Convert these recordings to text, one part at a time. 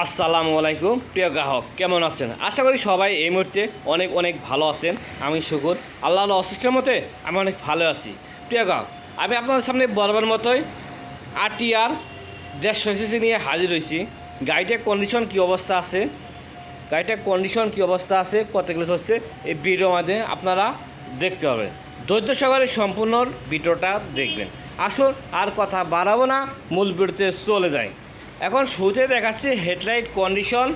আসসালামু আলাইকুম। প্রিয় গ্রাহক, কেমন আছেন? আশা করি সবাই এই মুহূর্তে অনেক অনেক ভালো আছেন। আমি শুকুর। আল্লাহ অসুস্থের মতে আমি অনেক ভালো আছি। প্রিয় গ্রাহক, আমি আপনাদের সামনে বরাবর মতোই আটিয়ার দেড়শো সিসি নিয়ে হাজির হয়েছি। গাড়িটার কন্ডিশন কী অবস্থা আছে? গাড়িটার কন্ডিশন কী অবস্থা আছে? কত গ্লাস হচ্ছে? এই ভিডিওর মাধ্যমে আপনারা দেখতে পাবেন ধৈর্য সহকারে সম্পূর্ণ ভিডিওটা দেখবেন। আসুন, আর কথা বাড়াবো না। মূল ভিডিওতে চলে যায় এখন শুরুতে দেখাচ্ছে হেডলাইট কন্ডিশন।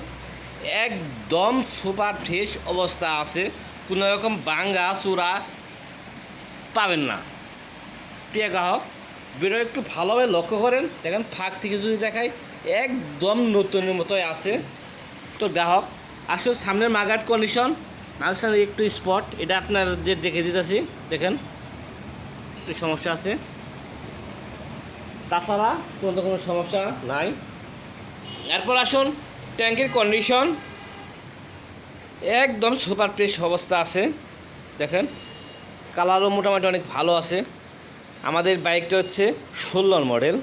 একদম সুপার ফ্রেশ অবস্থা আছে। কোনো রকম বাঙ্গা, চূড়া পাবেন না। প্রিয় গ্রাহক, ভিডিও একটু ভালোভাবে লক্ষ্য করেন। দেখেন, ফাঁক থেকে যদি দেখায় একদম নতুনের মতোই আছে। তো গ্রাহক আসলে সামনের মাগাট কন্ডিশন। মাগার সামনে একটু স্পট, এটা আপনাদের দেখে দিতেছি, দেখেন, একটু সমস্যা আছে। তাছাড়া কোনো কোনো সমস্যা নাই। এরপর আসুন, ট্যাঙ্কের কন্ডিশন একদম সুপার ফ্রেশ অবস্থা আছে। দেখেন কালারও মোটামুটি অনেক ভালো আছে। আমাদের বাইকটা হচ্ছে ষোলোর মডেল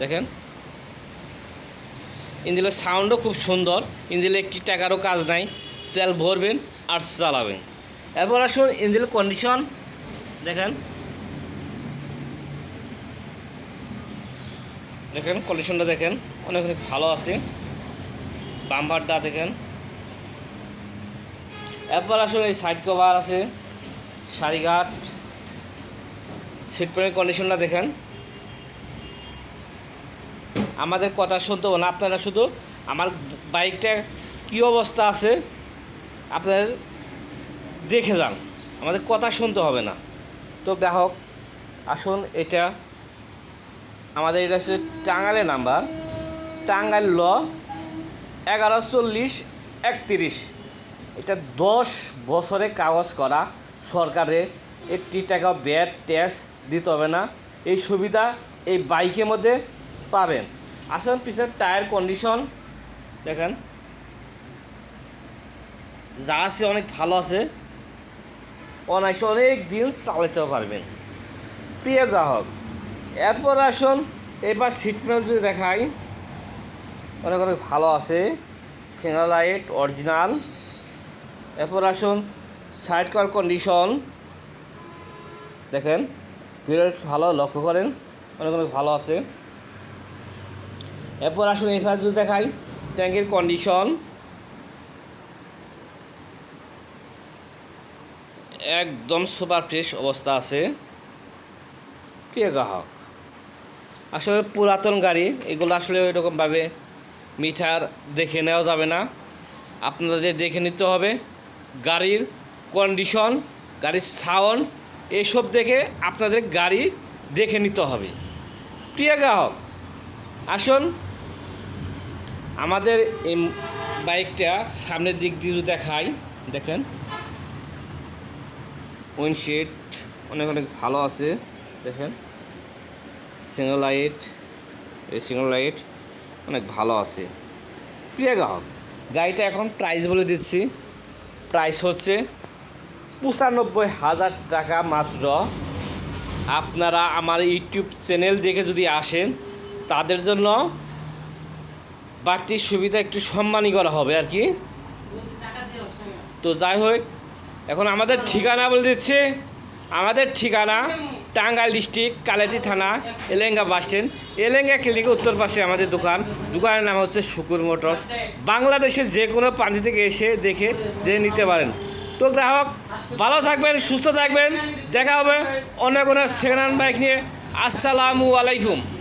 দেখেন, ইঞ্জিনের সাউন্ডও খুব সুন্দর। ইঞ্জিনে একটি টাকারও কাজ নাই। তেল ভরবেন আর চালাবেন। এরপর আসুন, ইঞ্জিনের কন্ডিশন দেখেন দেখেন কন্ডিশনটা দেখেন। অনেক অনেক ভালো আছে। বাম্পারটা দেখেন। এরপর আসলে এই সাইড কভার আছে, শাড়িঘাট। সিট প্যানের কন্ডিশনটা দেখেন। আমাদের কথা শুনতে না, আপনারা শুধু আমার বাইকটা কী অবস্থা আছে, আপনাদের দেখে যান। আমাদের কথা শুনতে হবে না। তো গ্রাহক, আসুন, এটা আমাদের এটা হচ্ছে টাঙ্গাইলের নাম্বার। টাঙ্গাইল ল, এগারো চল্লিশ একত্রিশ। এটা দশ বছরে কাগজ করা সরকারে একটি টাকা ব্যাট ট্যাক্স দিতে হবে না। এই সুবিধা এই বাইকের মধ্যে পাবেন। আসুন, পিছনের টায়ার কন্ডিশন দেখেন। যা আছে অনেক ভালো আছে। অনায়াসে অনেক দিন চালাতে পারবেন। প্রিয় গ্রাহক এরপর আসুন, এবার সিট প্যানেল যদি দেখাই। অনেক অনেক ভালো আছে। সিঙ্গেল লাইট অরিজিনাল এরপর আসুন সাইড কার কন্ডিশন দেখেন ভিডিও ভালো, লক্ষ্য করেন, অনেক অনেক ভালো আছে। এরপর আসুন এবার যদি দেখাই, ট্যাঙ্কের কন্ডিশন একদম সুপার ফ্রেশ অবস্থা আছে। কে গ্রাহক? আসলে পুরাতন গাড়ি, এগুলো আসলে ওইরকমভাবে মিটার দেখে নেওয়া যাবে না। আপনাদের দেখে নিতে হবে গাড়ির কন্ডিশন গাড়ির সাউন্ড এইসব দেখে আপনাদের গাড়ি দেখে নিতে হবে। প্রিয় গ্রাহক, আসুন, আমাদের এই বাইকটা সামনের দিক দিয়ে দেখাই, দেখেন। উইন্ডশিট অনেক অনেক ভালো আছে, দেখেন। সিঙ্গল লাইট, এই সিঙ্গল লাইট অনেক ভালো আছে। প্রিয় গ্রাহক, গাড়িটা এখন প্রাইস বলে দিচ্ছি। প্রাইস হচ্ছে পঁচানব্বই হাজার টাকা মাত্র। আপনারা আমার ইউটিউব চ্যানেল দেখে যদি আসেন, তাদের জন্য বাড়তি সুবিধা একটু সম্মানই করা হবে আর কি। তো যাই হোক, এখন আমাদের ঠিকানা বলে দিচ্ছে আমাদের ঠিকানা টাঙ্গাইল ডিস্ট্রিক্ট, কালেতি থানা, এলেঙ্গা বাস স্ট্যান্ড। এলেঙ্গা ক্লিনিকের উত্তর পাশে আমাদের দোকান। দোকানের নাম হচ্ছে শুকুর মোটরস। বাংলাদেশের যে কোনো প্রান্তি থেকে এসে দেখে যে নিতে পারেন। তো গ্রাহক, ভালো থাকবেন, সুস্থ থাকবেন। দেখা হবে অন্য কোনো সেকেন্ড হ্যান্ড বাইক নিয়ে। আসসালামু আলাইকুম।